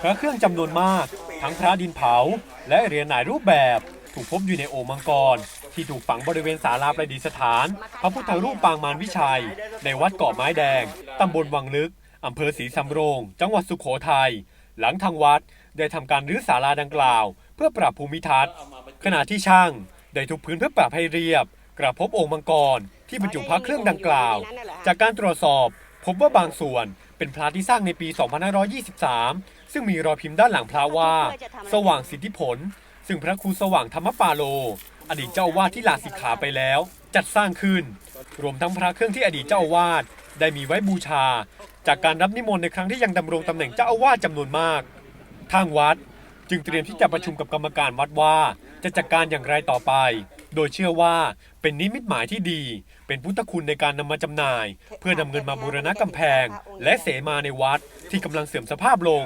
พระเครื่องจำนวนมาก ทั้งพระดินเผา และเหรียญหลายรูปแบบ ถูกพบอยู่ในโอ่งมังกร ที่ถูกฝังบริเวณศาลาประดิษฐาน พระพุทธรูปปางมารวิชัย ในวัดเกาะไม้แดง ตำบลวังลึก อำเภอศรีสำโรง จังหวัดสุขโขทัย หลังทางวัดได้ทำการรื้อศาลาดังกล่าว เพื่อปรับภูมิทัศน์ ขณะที่ช่างได้ทุบพื้นเพื่อปรับให้เรียบ กระพบองค์มังกร ที่บรรจุพระเครื่องดังกล่าว จากการตรวจสอบ พบว่าบางส่วน เป็นพระที่สร้างในปี 2523 ซึ่งมีรอยพิมพ์ด้านหลังพระว่า สว่างสิทธิผล ซึ่งพระครูสว่างธรรมปาโล อดีตเจ้าวาสที่ลาสิกขาไปแล้ว จัดสร้างขึ้น รวมทั้งพระเครื่องที่อดีตเจ้าวาสได้มีไว้บูชา จากการรับนิมนต์ในครั้งที่ยังดำรงตำแหน่งเจ้าอาวาสจำนวนมาก ทางวัดจึงเตรียมที่จะประชุมกับกรรมการวัดว่า จะจัดการอย่างไรต่อไป โดยเชื่อว่าเป็นนิมิตหมายที่ดี เป็นพุทธคุณในการนำมาจำหน่าย เพื่อนำเงินมาบูรณะกำแพง และเสมาในวัดที่กำลังเสื่อมสภาพลง